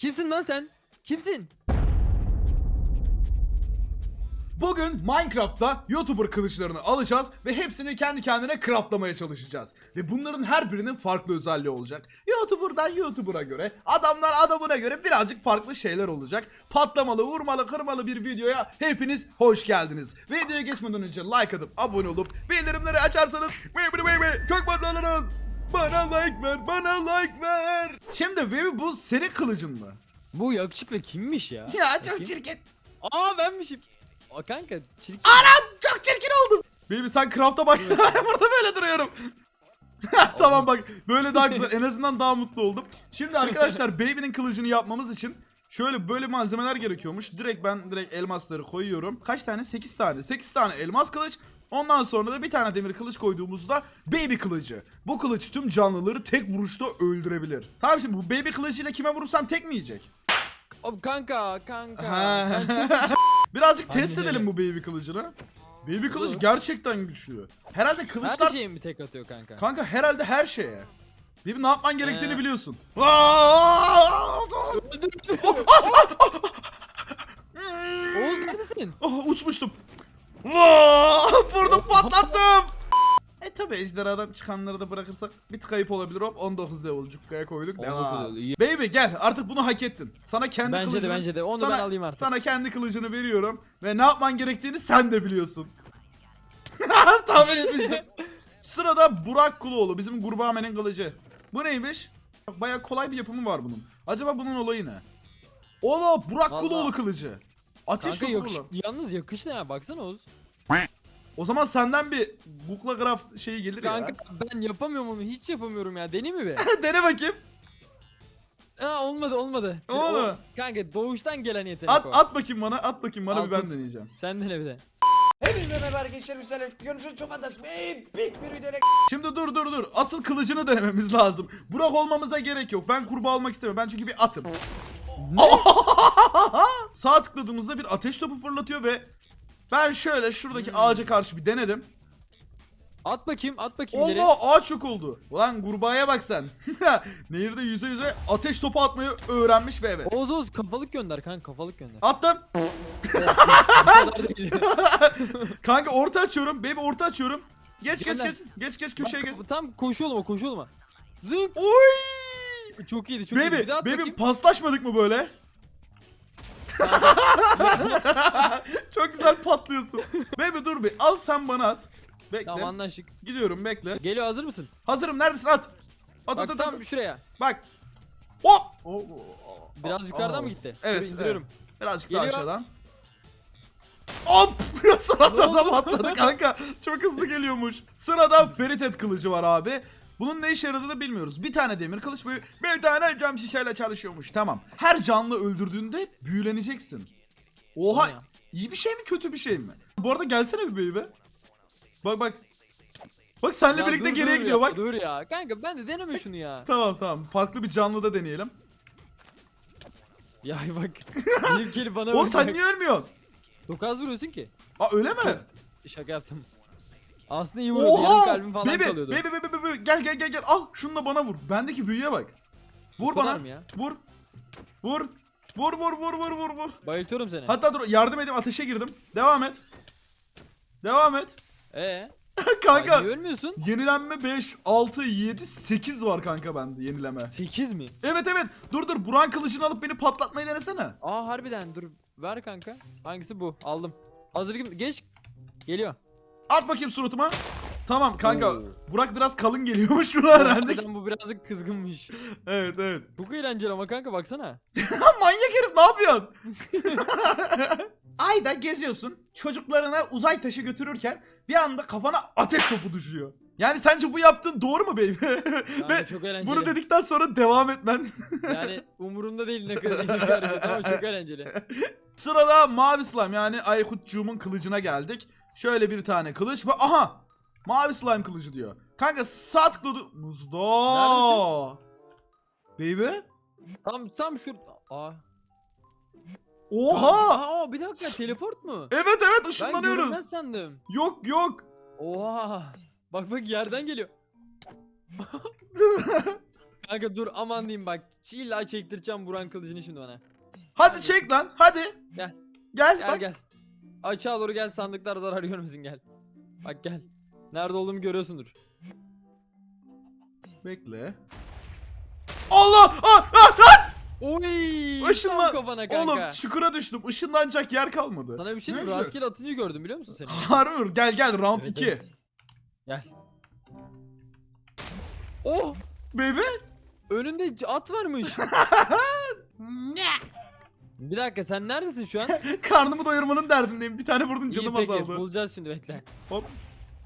Kimsin lan sen? Kimsin? Bugün Minecraft'ta YouTuber kılıçlarını alacağız ve hepsini kendi kendine craftlamaya çalışacağız. Ve bunların her birinin farklı özelliği olacak. YouTuber'dan YouTuber'a göre, adamdan adamına göre birazcık farklı şeyler olacak. Patlamalı, vurmalı, kırmalı bir videoya hepiniz hoş geldiniz. Videoya geçmeden önce like atıp abone olup bildirimleri açarsanız çok mutlu oluruz. Bana like ver, bana like ver. Şimdi baby bu senin kılıcın mı? Bu yakışıklı kimmiş ya? Ya çok Bakayım. çirkin. Aa benmişim. Aa kanka çirkin. Anam çok çirkin oldum. Baby sen craft'a bak. Burada böyle duruyorum. tamam bak böyle daha güzel. En azından daha mutlu oldum. Şimdi arkadaşlar Baby'nin kılıcını yapmamız için şöyle böyle malzemeler gerekiyormuş. Direkt ben direkt elmasları koyuyorum. Kaç tane? 8 tane. 8 tane elmas kılıç. Ondan sonra da bir tane demir kılıç koyduğumuzda baby kılıcı. Bu kılıç tüm canlıları tek vuruşta öldürebilir. Tamam şimdi bu baby kılıcıyla kime vurursam tek mi yiyecek? Abi kanka kanka. Ha. Ben çok Birazcık test Aynen edelim bu baby kılıcını. Baby kılıç Olur. gerçekten güçlü. Herhalde her kılıçlar... şeyin bir tek atıyor kanka. Kanka herhalde her şeye. Baby ne yapman gerektiğini Ee. biliyorsun. Oğuz neredesin? Oh, uçmuştum. Vaa! Vurdum patlattım. E tabi ejderhadan çıkanları da bırakırsak bir tık ayıp olabilir hop 19 level cukkaya koyduk devam. iyi. Baby gel artık bunu hak ettin. Sana kendi Bence de, kılıcını, bence de. Onu sana, ben alayım artık. Sana kendi kılıcını veriyorum ve ne yapman gerektiğini sen de biliyorsun. Tahmin etmiştim. Sırada Burak Kuloğlu bizim Gurbağamen'in kılıcı. Bu neymiş? Bayağı kolay bir yapımı var bunun. Acaba bunun olayı ne? Ola Burak Vallahi- Kuloğlu kılıcı. Ateş Kanka topu yakış, kullan. yalnız yakış ne ya baksana Oğuz. O zaman senden bir Google Craft şeyi gelir Kanka ben yapamıyorum onu hiç yapamıyorum ya deneyim mi be? ya. Dene bakayım. Aa olmadı olmadı. Olmadı. O- kanka doğuştan gelen yetenek At o. at bakayım bana. At bakayım bana Al bir ben tut. deneyeceğim. Sen dene bir de. Hepinize merhaba arkadaşlar Müsaade Görüşürüz çok fantastik Epik bir videoyla Şimdi dur dur dur. Asıl kılıcını denememiz lazım. Burak olmamıza gerek yok. Ben kurbağa almak istemiyorum. Ben çünkü bir atım. Sağ tıkladığımızda bir ateş topu fırlatıyor ve ben şöyle şuradaki ağaca karşı bir denedim. At bakayım at bakayım ileri. Allah ağaç yok oldu. Ulan kurbağaya bak sen. Nehirde yüze yüze ateş topu atmayı öğrenmiş ve evet. Oğuz Oğuz kafalık gönder kanka kafalık gönder. Attım. Kanka orta açıyorum. Baby orta açıyorum. Geç geç Gönder. geç. Geç geç köşeye geç. Tam koşu olma koşu olma. Zınk. Oy! Çok iyiydi çok iyiydi. Baby, Bir daha at baby bakayım. paslaşmadık mı böyle? Çok güzel patlıyorsun. baby dur bir al sen bana at. Bekle. Tamam anlaştık. Gidiyorum bekle. Geliyor hazır mısın? Hazırım neredesin at. At Bak at at. tam at. şuraya. Bak. Hop. Oo, Biraz yukarıdan mı gitti? Evet, Dur, indiriyorum. Birazcık daha Geliyor. aşağıdan. Hop! Sırada Ne oldu? adam atladı kanka. Çok hızlı geliyormuş. Sırada Feritet kılıcı var abi. Bunun ne işe yaradığını bilmiyoruz. Bir tane demir kılıç ve bir tane cam şişeyle çalışıyormuş. Tamam. Her canlı öldürdüğünde büyüleneceksin. Oha! Ya. İyi bir şey mi kötü bir şey mi? Bu arada gelsene bir baby. Bak bak. Bak seninle Ya birlikte dur, geriye dur gidiyor ya, bak. Dur ya. Kanka ben de deneme şunu ya. Tamam tamam. Farklı bir canlıda deneyelim. ya bak. Benimkini bana Oğlum sen niye ölmüyorsun? Dokaz vuruyorsun ki. Aa öyle mi? Şaka yaptım. Aslında iyi. Yarım Oha! kalbim falan kalıyordu. baby, baby, gel gel gel gel. Al şununla bana vur. Bendeki büyüye bak. Vur Bu kadar bana. mı ya? Vur. Vur. Vur vur vur vur vur vur. Bayıltıyorum seni. Hatta dur yardım edeyim ateşe girdim. Devam et. Devam et. Ee? kanka. Ay, niye ölmüyorsun? Yenilenme 5, 6, 7, 8 var kanka bende yenileme. 8 mi? Evet evet. Dur dur Buran kılıcını alıp beni patlatmayı denesene. Aa harbiden dur. Ver kanka. Hangisi bu? Aldım. Hazır gibi. Geç. Geliyor. At bakayım suratıma. Tamam kanka. Oo. Burak biraz kalın geliyormuş şunu öğrendik. Harbiden bu birazcık kızgınmış. evet evet. Çok eğlenceli ama kanka baksana. Manyak herif ne yapıyorsun? Ayda geziyorsun. Çocuklarına uzay taşı götürürken bir anda kafana ateş topu düşüyor. Yani sence bu yaptığın doğru mu benim? Ve çok eğlenceli. bunu dedikten sonra devam etmen. Yani umurumda değil ne kadar hareket ama çok eğlenceli. Sırada mavi slime yani Aykutcuğumun kılıcına geldik. Şöyle bir tane kılıç ve aha! Mavi slime kılıcı diyor. Kanka sağ tıkladı. Muzda. Baby? Tam tam şur... Aa. Oha! Aa bir dakika teleport mu? Evet evet Ben ışınlanıyoruz. görünmez sandım. Yok yok. Oha. Bak bak yerden geliyor. Kanka dur aman diyeyim bak. İlla çektireceğim Buran kılıcını şimdi bana. Hadi çek lan hadi. Gel. Gel, Gel bak. gel. Açığa doğru gel sandıklar zarar görmesin gel. Bak gel. Nerede olduğumu görüyorsundur. Bekle. Allah! Ah, ah, ah! Oy! Işınla- Tam kafana kanka. Oğlum çukura düştüm. Işınlanacak yer kalmadı. Sana bir şey mi? Rastgele atınca gördüm biliyor musun seni? Harbi mi? Gel gel round Evet, 2. evet. Gel. Oh! Baby. Önünde at varmış. bir dakika sen neredesin şu an? Karnımı doyurmanın derdindeyim. Bir tane vurdun İyi canım peki azaldı. bulacağız şimdi bekle. Hop.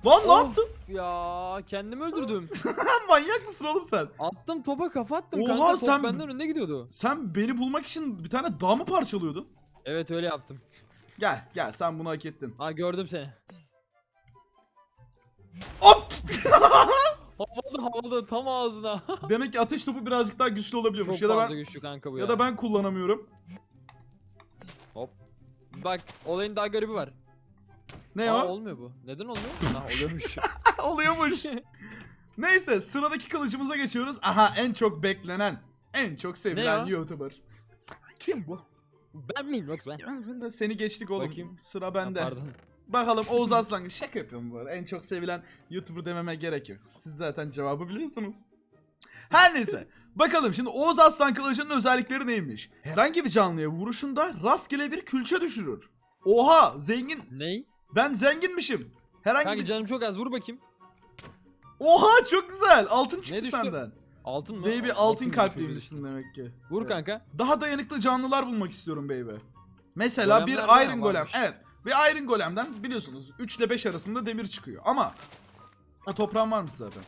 Lan ne Of yaptın? Ya kendimi öldürdüm. Manyak mısın oğlum sen? Attım topa kafa attım Oha, kanka top sen- benden önünde gidiyordu. Sen beni bulmak için bir tane dağ mı parçalıyordun? Evet öyle yaptım. Gel gel sen bunu hak ettin. Ha gördüm seni. Hop! Havada havada tam ağzına. Demek ki ateş topu birazcık daha güçlü olabiliyormuş. Çok ya da fazla ben güçlü kanka bu ya. ya da ben kullanamıyorum. Bak olayın daha garibi var. Ne Aa, o? olmuyor bu. Neden olmuyor? ha oluyormuş. Oluyormuş. Neyse sıradaki kılıcımıza geçiyoruz. Aha en çok beklenen, en çok sevilen ya? YouTuber. Kim bu? Ben miyim yoksa? Seni geçtik oğlum. Bakayım. Sıra Ha, bende. Pardon. Bakalım Oğuz Aslan şaka yapıyorum bu arada. En çok sevilen YouTuber dememe gerek yok. Siz zaten cevabı biliyorsunuz. Her neyse. Bakalım şimdi Oğuz Aslan kılıcının özellikleri neymiş? Herhangi bir canlıya vuruşunda rastgele bir külçe düşürür. Oha zengin. Ney? Ben zenginmişim. Herhangi Kanka bir... canım çok az vur bakayım. Oha çok güzel. Altın çıktı düştü? senden. Altın mı? Baby altın mı? kalpliymişsin demek ki. Vur Evet. kanka. Daha dayanıklı canlılar bulmak istiyorum baby. Mesela Golemler bir Iron Golem. varmış. Evet. Bir Iron Golem'den biliyorsunuz 3 ile 5 arasında demir çıkıyor. Ama o toprağın varmış zaten.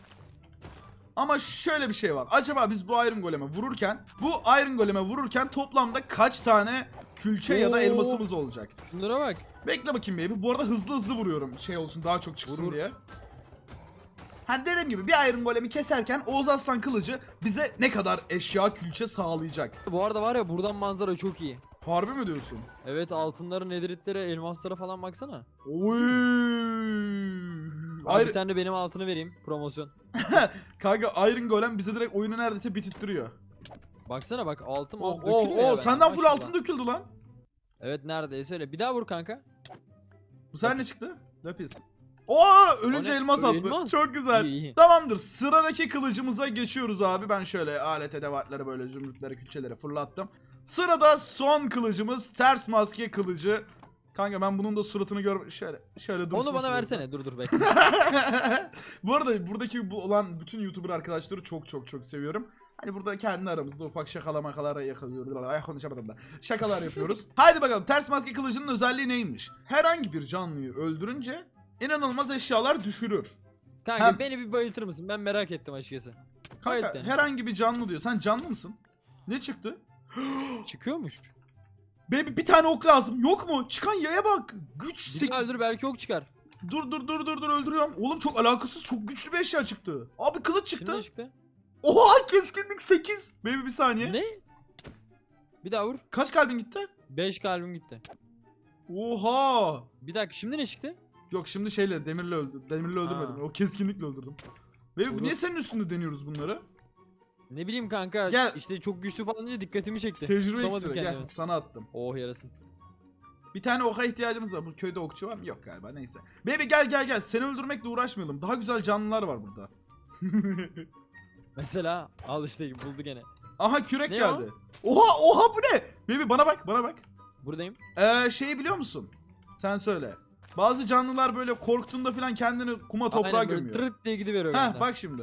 Ama şöyle bir şey var. Acaba biz bu Iron Golem'e vururken, bu Iron Golem'e vururken toplamda kaç tane külçe ya da Oo. elmasımız olacak? Şunlara bak. Bekle bakayım baby. Bu arada hızlı hızlı vuruyorum. Şey olsun daha çok çıksın Vur, vur. diye. Ha dediğim gibi bir Iron Golem'i keserken Oğuz Aslan kılıcı bize ne kadar eşya külçe sağlayacak. Bu arada var ya buradan manzara çok iyi. Harbi mi diyorsun? Evet altınlara, nediritlere, elmaslara falan baksana. Oy. Iron, bir tane benim altını vereyim. Promosyon. kanka Iron Golem bize direkt oyunu neredeyse bitittiriyor. Baksana bak altın Oo, alt oo, dökülüyor ya oo, benden, senden full altın döküldü lan. Evet neredeyse öyle. Bir daha vur kanka. Bu sefer ne çıktı? Lapis. Oo ölünce O ne? elmas attı. elmas. Çok güzel. İyi, iyi. Tamamdır. Sıradaki kılıcımıza geçiyoruz abi. Ben şöyle alet edevatları böyle zümrütleri, külçeleri fırlattım. Sırada son kılıcımız ters maske kılıcı. Kanka ben bunun da suratını gör şöyle şöyle dursun. Onu bana versene. Dur dur bekle. bu arada buradaki bu olan bütün YouTuber arkadaşları çok çok çok seviyorum. Hani burada kendi aramızda ufak şakala makalara yakalıyoruz. Ay konuşamadım da. Şakalar yapıyoruz. Haydi bakalım ters maske kılıcının özelliği neymiş? Herhangi bir canlıyı öldürünce inanılmaz eşyalar düşürür. Kanka Hem- beni bir bayıltır mısın? Ben merak ettim açıkçası. Kanka Bayılt herhangi bir canlı diyor. Sen canlı mısın? Ne çıktı? Çıkıyormuş. Baby bir tane ok lazım. Yok mu? Çıkan yaya bak. Güç Bir sek... daha öldür belki ok çıkar. Dur dur dur dur dur öldürüyorum. Oğlum çok alakasız çok güçlü bir eşya çıktı. Abi kılıç Şimdi çıktı. ne çıktı? Oha keskinlik 8. Baby bir saniye. Ne? Bir daha vur. Kaç kalbin gitti? 5 kalbim gitti. Oha. Bir dakika şimdi ne çıktı? Yok şimdi şeyle demirle öldü. Demirle öldürmedim. O keskinlikle öldürdüm. Baby Olur. niye senin üstünde deniyoruz bunları? Ne bileyim kanka. Gel. İşte çok güçlü falan deyince dikkatimi çekti. Tecrübe Tutamadım iksiri gel kendimi. sana attım. Oh yarasın. Bir tane oka ihtiyacımız var. Bu köyde okçu var mı? Yok galiba neyse. Baby gel gel gel. Seni öldürmekle uğraşmayalım. Daha güzel canlılar var burada. Mesela al işte buldu gene. Aha kürek Ne geldi. Oha oha bu ne? Baby bana bak bana bak. Buradayım. Ee, şeyi biliyor musun? Sen söyle. Bazı canlılar böyle korktuğunda falan kendini kuma toprağa Aynen böyle gömüyor. tırıt diye gidiveriyor Ha benden. bak şimdi.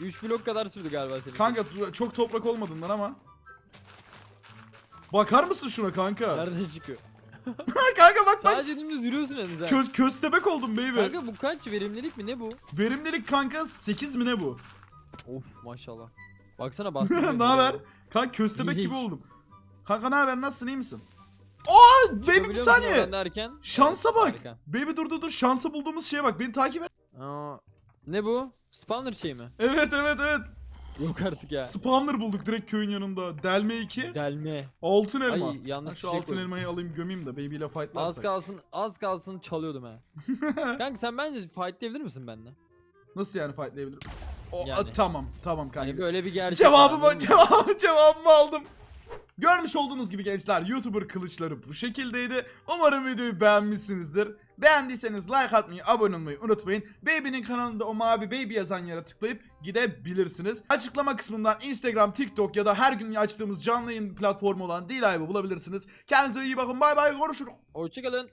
3 blok kadar sürdü galiba senin. Kanka çok toprak olmadığından ama. Bakar mısın şuna kanka? Nereden çıkıyor? kanka bak bak. Sadece dümdüz yürüyorsun en sen. Köz, köstebek oldum baby. Kanka bu kaç verimlilik mi ne bu? Verimlilik kanka 8 mi ne bu? Of maşallah. Baksana bastı. ne haber? Kanka köstebek gibi oldum. Kanka ne haber nasılsın iyi misin? Aa baby bir saniye. Şansa Evet, bak. harika. Baby dur dur dur şansa bulduğumuz şeye bak beni takip et. Aa, ne bu? Spawner şey mi? Evet evet evet. Yok artık ya. Spawner bulduk direkt köyün yanında. Delme 2. Delme. Altın elma. Ay, yanlış Ha, bir şu şey altın koydum. elmayı alayım gömeyim de baby ile Az fightlarsak. kalsın az kalsın çalıyordum ha. Kanka sen bence fightlayabilir misin benimle? Nasıl yani fightlayabilirim? O, Yani. tamam tamam kanka. Hani böyle bir gerçek. Cevabımı, cevabı, cevabımı aldım. Görmüş olduğunuz gibi gençler YouTuber kılıçları bu şekildeydi. Umarım videoyu beğenmişsinizdir. Beğendiyseniz like atmayı, abone olmayı unutmayın. Baby'nin kanalında o mavi baby yazan yere tıklayıp gidebilirsiniz. Açıklama kısmından Instagram, TikTok ya da her gün açtığımız canlı yayın platformu olan D-Live'ı bulabilirsiniz. Kendinize iyi bakın. Bay bay. Görüşürüz. Hoşçakalın.